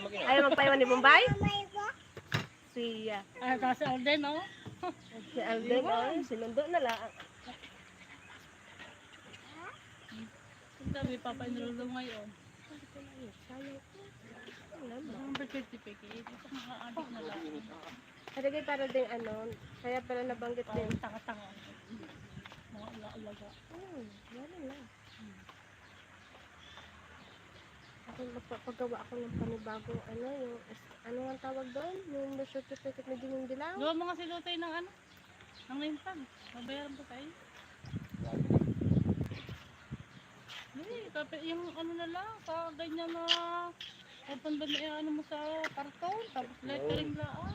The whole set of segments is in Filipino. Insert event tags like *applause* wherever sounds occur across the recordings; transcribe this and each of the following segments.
Ayaw magpaiwan ni Bombay? Siya. Ay, kasi Alden, oh. Si Alden, oh, sinundo na lang. Sabi, Papa Enrolo ngayon. Wala ba? Ang birth certificate. Ito mga adik na lang. Karagay para din ano, kaya pala nabanggit din. tanga-tanga. Mga alaga. Hmm, wala lang. Ako magpapagawa ako ng panibagong ano, yung, ano ang tawag doon? Yung birth certificate na Jining Dilaw? Gawa mga silutay ng ano? Ng name tag. Mabayaran po tayo. Hindi, tapi yung ano na lang, sa ganyan na open ba na ano mo sa karton, tapos lettering lang.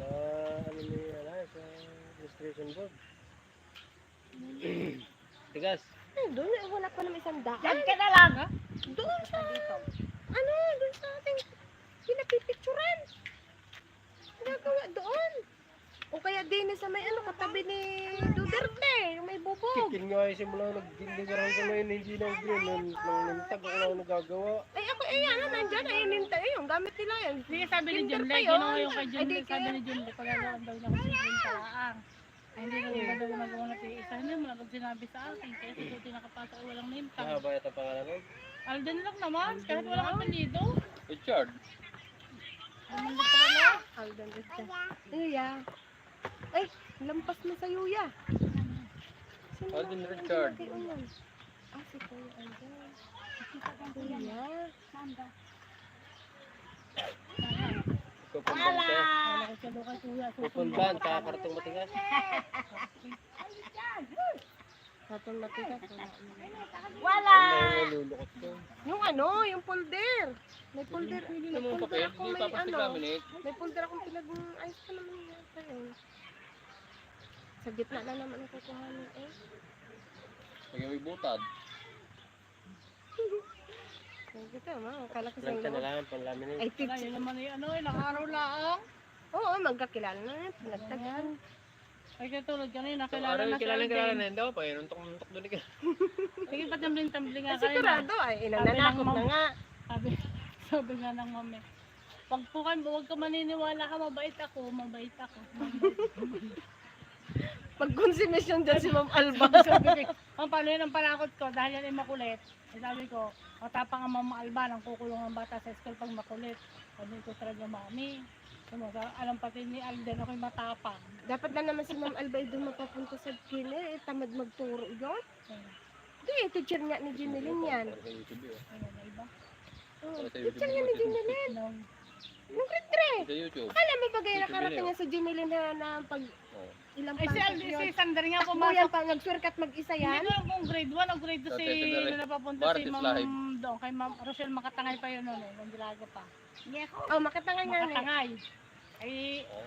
Sa ano ni ano, sa registration board. *clears throat* Tigas. Ay, doon, eh, wala pa naman isang daan. ka na lang, ha? Doon sa, ano, doon sa ating pinapipicturan. Ginagawa doon. O kaya din sa may ano, katabi ni Duterte, yung may bubog. Kikin nga ay simula nagdiligaran ko ngayon, hindi na green. Nang nantag ako lang nagagawa. Ay, ako, eh, ano, nandyan, ay, ninta, eh, yung gamit nila yan. Sige, sabi ni John Lee, yun. ginawa yung kay John Ay, Lee, sabi ni John Lee, pagkagawa daw niya kasi John Talaang. Ay, hindi na nila daw nagawa na si isa. Hindi mo lang sinabi sa akin, kaya siguro tinakapasok ay walang name tag. Mahaba yata pangalan nun. Alden lang naman, kahit walang apelido. Richard. Alden Richard. Yuya. Ay, lampas na sa Yuya. Sino Alden Richard. Ah, si Kuya Alden. Ko siya doon kay Kuya. Kupunban, kakakartong matigas. *laughs* Katong matigas. Wala! Ano yung ano, yung folder. May folder. May folder ako, Hindi may ano. May folder akong pinag-ayos pa naman yata yun. Sa gitna na naman ako kuhanin eh. Mo yung butad. Sa gitna, ma. Akala ko sa Plancha na loob. lang, panlaminate. Ay, Wala, teach. yun naman eh, ano, ilang araw lang. Oo, magkakilala na. Pinagtagal. Ay, katulad kanina, kilala na kilala Alden. kilala na yun daw. Pairontok-muntok doon ka. *laughs* Sige, patambling-tambling nga Ay, kanina. sigurado ay inananakot ng na ma'am. nga. Sabi, *laughs* sabi nga ng mami, Pag po kayo, huwag ka maniniwala ka, mabait ako, mabait ako. *laughs* Pag-consummation dyan si Ma'am Alba. sabi ko, ang paano yun ang panakot ko, dahil yan ay makulit. Eh, sabi ko, matapang ang mama Alba, nang kukulong ang bata sa school pag makulit. Sabi ko talaga, mami. Ko, alam pati ni Alden, ako'y matapang. Dapat na naman si Ma'am Alba ay doon mapapunta sa killer. Eh, tamad magturo yun. Di, eh, teacher nga ni Jimelin yan. Ano na iba? Oh, teacher nga ni yun. Jimelin. Nung, Sa YouTube. Alam mo ba gaya nakarating sa Jimelin na, na pag Oh. ilang ay, si pasok Alden, yun. si Sander nga Takbo pumasok. yan pa, nag-swerkat mag-isa Hindi yan. ko alam kung grade 1 o grade 2 Sa si, na napapunta si Bartis Ma'am. Doon, kay Ma'am Rochelle Makatangay pa yun noon eh, nung dilaga pa. Oh, makatangay nga. Makatangay. Ay, Oh.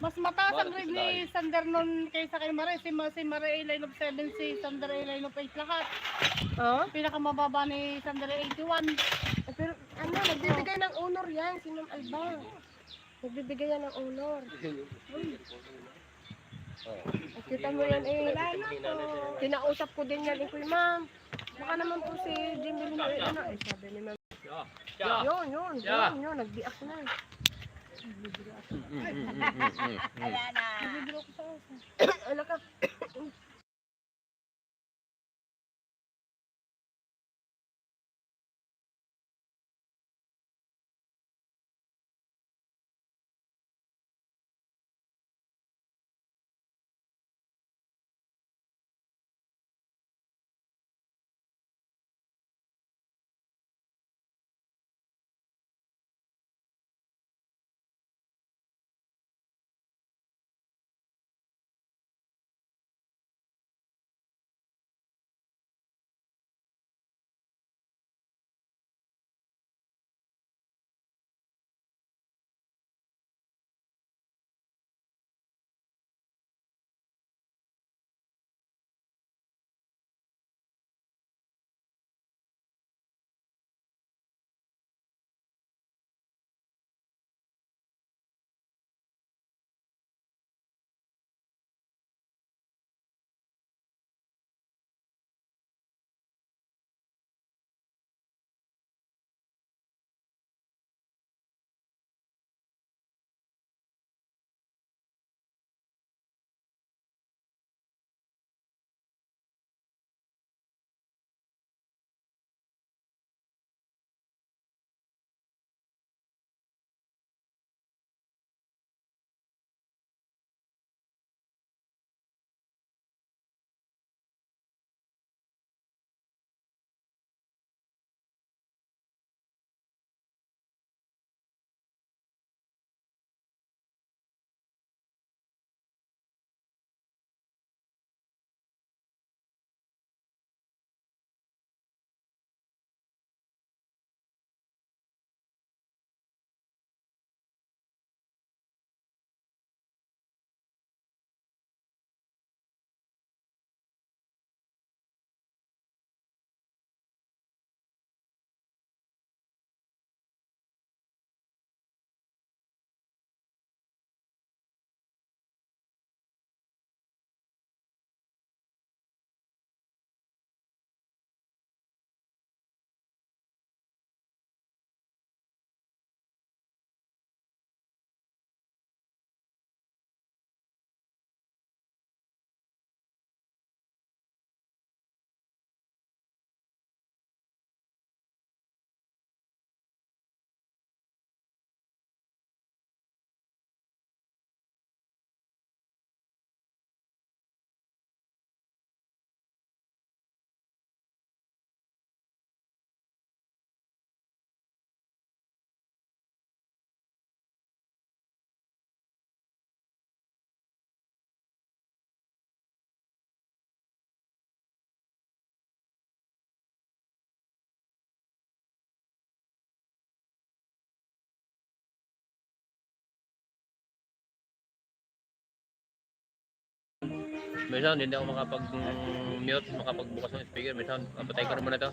mas mataas ang grade ni. Sander noon kaysa kay Mare. Si, Ma- si Mare ay line of 7, si Sander ay line of 8 lahat. Oh? Pinakamababa ni Sander ay 81. Eh, Pero ano, nagbibigay ng honor yan, si Ma'am Alba. Nagbibigay yan ng honor. Oh. At kita mo yan eh. Tinausap ko din yan, eh, kuy ma'am. Baka naman po si Jimmy eh, ano, eh, sabi ni ma'am. Yeah. Yun, yun, yun, yun, nagbiak na. Mm, mm, mm, mm, mm, ko sa Ano ka? Sound, hindi ako makapag-mute, makapagbukas ng speaker. Sound. Patay ko na muna to.